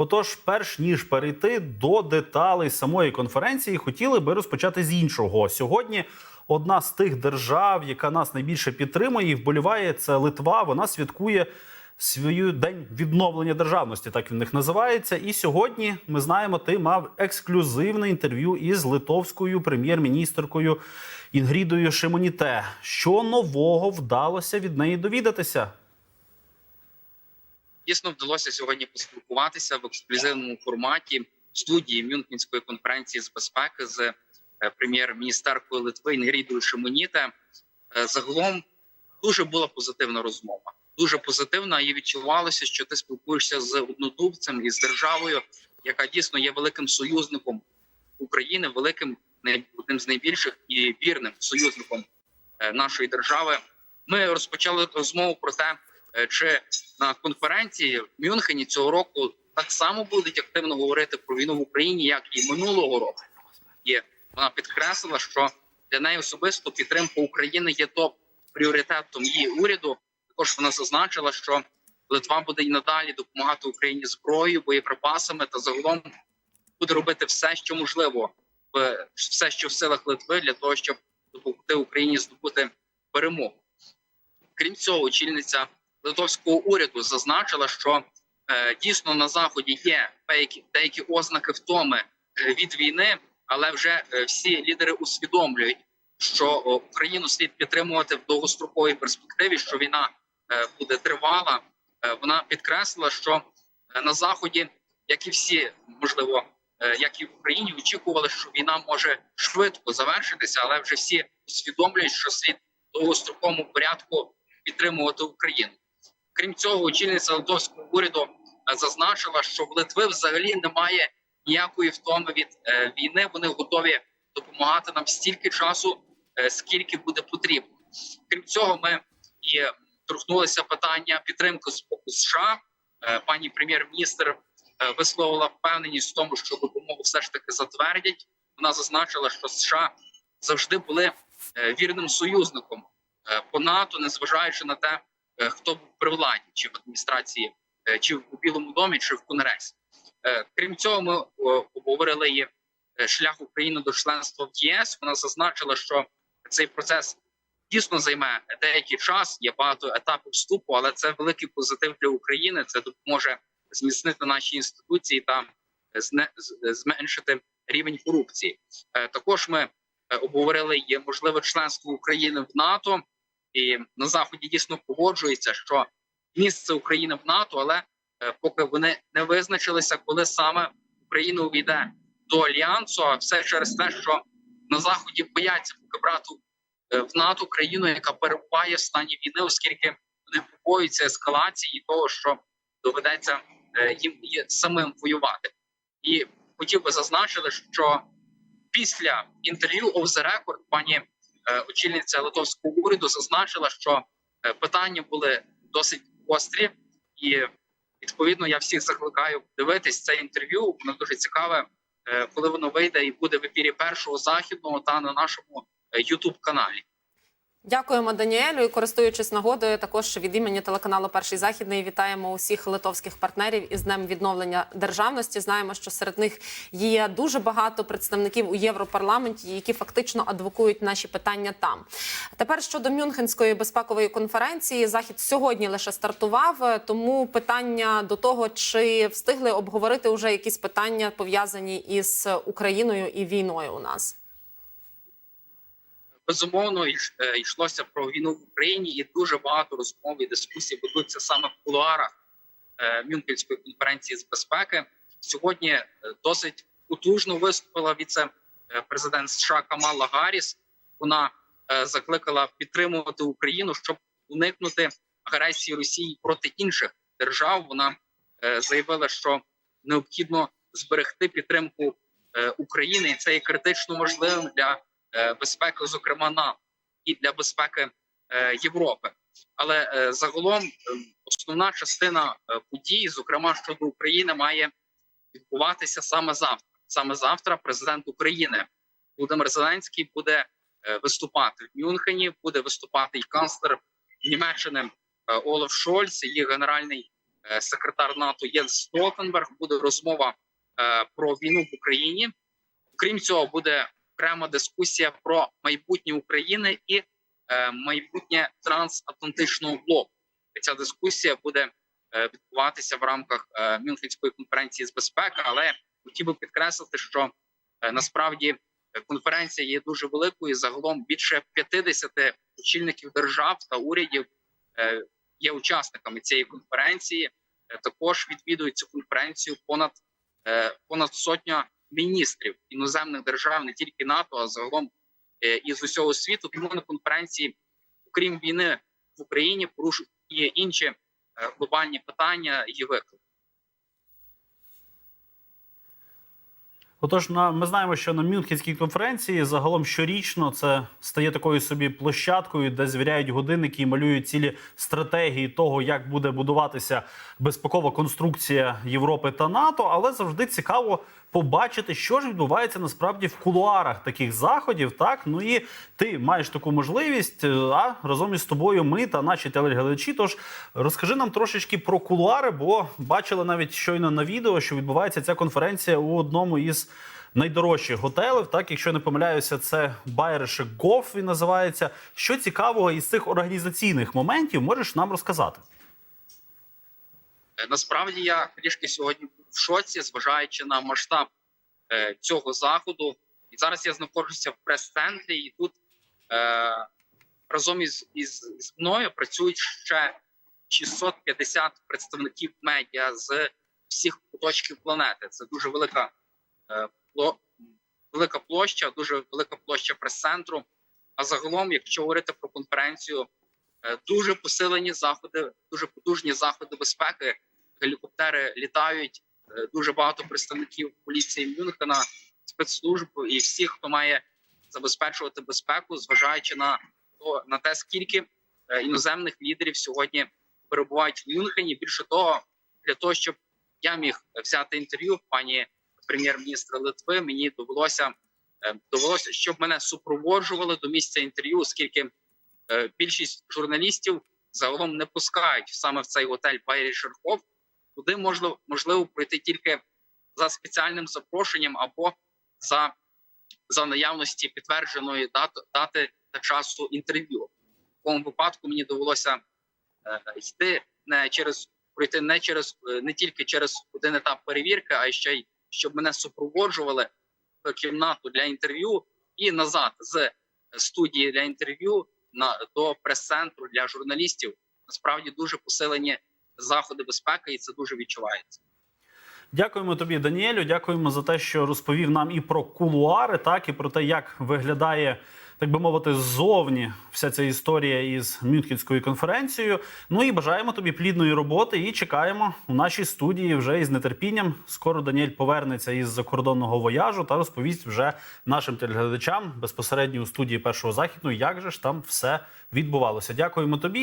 Отож, перш ніж перейти до деталей самої конференції, хотіли би розпочати з іншого. Сьогодні одна з тих держав, яка нас найбільше підтримує і вболіває, це Литва. Вона святкує свою день відновлення державності, так він них називається. І сьогодні ми знаємо, ти мав ексклюзивне інтерв'ю із литовською прем'єр-міністеркою Інгрідою Шимоніте. Що нового вдалося від неї довідатися? Дійсно вдалося сьогодні поспілкуватися в ексклюзивному форматі студії Мюнхенської конференції з безпеки з е, прем'єр-міністеркою Литви Інгрідою Шимоніте. Е, Загалом дуже була позитивна розмова. Дуже позитивна, і відчувалося, що ти спілкуєшся з однодумцем і з державою, яка дійсно є великим союзником України, великим одним з найбільших і вірним союзником е, нашої держави. Ми розпочали розмову про те, чи на конференції в Мюнхені цього року так само будуть активно говорити про війну в Україні, як і минулого року. І вона підкреслила, що для неї особисто підтримка України є топ пріоритетом її уряду. Також вона зазначила, що Литва буде й надалі допомагати Україні зброєю, боєприпасами та загалом буде робити все, що можливо, все, що в силах Литви, для того, щоб допомогти Україні здобути перемогу. Крім цього, очільниця литовського уряду зазначила, що е, дійсно на заході є деякі, деякі ознаки втоми е, від війни, але вже е, всі лідери усвідомлюють, що Україну слід підтримувати в довгостроковій перспективі, що війна е, буде тривала. Е, вона підкреслила, що е, на заході, як і всі, можливо, е, як і в Україні, очікували, що війна може швидко завершитися, але вже всі усвідомлюють, що слід довгостроковому порядку підтримувати Україну. Крім цього, очільниця литовського уряду е, зазначила, що в Литви взагалі немає ніякої втоми від е, війни. Вони готові допомагати нам стільки часу, е, скільки буде потрібно. Крім цього, ми і торкнулися питання підтримки з боку США. Пані прем'єр-міністр висловила впевненість в тому, що допомогу все ж таки затвердять. Вона зазначила, що США завжди були вірним союзником по НАТО, незважаючи на те, хто був при владі, чи в адміністрації, е, чи в Білому домі, чи в Конгресі. Е, Крім цього, ми обговорили е, шлях України до членства в ЄС. Вона зазначила, що цей процес дійсно займе деякий час. Є багато етапів вступу, але це великий позитив для України. Це допоможе зміцнити наші інституції та зменшити рівень корупції. Е, Також ми е, обговорили і можливе членство України в НАТО, і на заході дійсно погоджується, що місце України в НАТО, але е, поки вони не визначилися, коли саме Україна увійде до альянсу, а все через те, що на заході бояться поки брати е, в НАТО країну, яка перебуває в стані війни, оскільки вони побоюються ескалації того, що доведеться е, їм самим воювати. І хотів би зазначити, що після інтерв'ю «Off the Record» пані очільниця литовського уряду зазначила, що е, питання були досить гострі, і відповідно я всіх закликаю дивитись це інтерв'ю. Воно дуже цікаве, е, коли воно вийде і буде в ефірі першого західного та на нашому Ютуб каналі. Дякуємо, Даніелю. І користуючись нагодою, також від імені телеканалу Перший західний вітаємо усіх литовських партнерів із днем відновлення державності. Знаємо, що серед них є дуже багато представників у Європарламенті, які фактично адвокують наші питання там. Тепер щодо Мюнхенської безпекової конференції, захід сьогодні лише стартував. Тому питання до того, чи встигли обговорити вже якісь питання пов'язані із Україною і війною у нас. Безумовно е, йшлося про війну в Україні, і дуже багато розмов і дискусій ведуться саме в кулуарах е, Мюнхенської конференції з безпеки. Сьогодні е, досить потужно виступила віце-президент США Камала Гарріс. Вона закликала підтримувати Україну, щоб уникнути агресії Росії проти інших держав. Вона заявила, що необхідно зберегти підтримку України, і це є критично важливим для безпеки, зокрема НАТО, і для безпеки е, Європи. Але е, загалом е, основна частина е, подій, зокрема щодо України, має відбуватися саме завтра. Саме завтра президент України Володимир Зеленський буде е, виступати в Мюнхені, буде виступати і канцлер Німеччини е, Олаф Шольц, її генеральний е, секретар НАТО Єнс Столтенберг. Буде розмова е, про війну в Україні. Крім цього, буде окрема дискусія про майбутнє України і е, майбутнє трансатлантичного блоку. Ця дискусія буде е, відбуватися в рамках е, Мюнхенської конференції з безпеки. Але хотів би підкреслити, що е, насправді конференція є дуже великою. Загалом більше 50 очільників держав та урядів є учасниками цієї конференції. Також відвідують цю конференцію понад понад сотня міністрів іноземних держав, не тільки НАТО, а загалом е, із усього світу. Тому на конференції, окрім війни в Україні, порушують і інші е, глобальні питання і виклики. Отож, ми знаємо, що на Мюнхенській конференції загалом щорічно це стає такою собі площадкою, де звіряють годинники і малюють цілі стратегії того, як буде будуватися безпекова конструкція Європи та НАТО. Але завжди цікаво побачити, що ж відбувається насправді в кулуарах таких заходів. Так ну і ти маєш таку можливість. е, А разом із тобою ми та наші телеглядачі. Тож розкажи нам трошечки про кулуари, бо бачили навіть щойно на відео, що відбувається ця конференція у одному із найдорожчих готелів. Так, якщо не помиляюся, це Байерше Гоф він називається. Що цікавого із цих організаційних моментів можеш нам розказати? Е, Насправді я трішки сьогодні в шоці, зважаючи на масштаб е, цього заходу. І зараз я знаходжуся в прес-центрі, і тут е, разом із, із, з мною працюють ще 650 представників медіа з всіх куточків планети. Це дуже велика, е, пло, велика площа, дуже велика площа прес-центру. А загалом, якщо говорити про конференцію, е, дуже посилені заходи, дуже потужні заходи безпеки гелікоптери літають. Е, Дуже багато представників поліції Мюнхена, спецслужб і всіх, хто має забезпечувати безпеку, зважаючи на то на те, скільки е, іноземних лідерів сьогодні перебувають в Мюнхені. Більше того, для того, щоб я міг взяти інтерв'ю пані прем'єр-міністра Литви, мені довелося е, довелося, щоб мене супроводжували до місця інтерв'ю, оскільки більшість журналістів загалом не пускають саме в цей готель Байрі Шерхов, куди можливо можливо пройти тільки за спеціальним запрошенням або за, за наявності підтвердженої дати, дати та часу інтерв'ю. В такому випадку мені довелося е, йти не через пройти не через е, не тільки через один етап перевірки, а ще й щоб мене супроводжували в кімнату для інтерв'ю і назад з студії для інтерв'ю на до прес-центру для журналістів. Насправді дуже посилені заходи безпеки, і це дуже відчувається. Дякуємо тобі, Даніелю. Дякуємо за те, що розповів нам і про кулуари, так і про те, як виглядає, так би мовити, ззовні вся ця історія із Мюнхенською конференцією. Ну і бажаємо тобі плідної роботи і чекаємо у нашій студії вже із нетерпінням. Скоро Даніель повернеться із закордонного вояжу та розповість вже нашим телеглядачам безпосередньо у студії першого західного, як же ж там все відбувалося. Дякуємо тобі.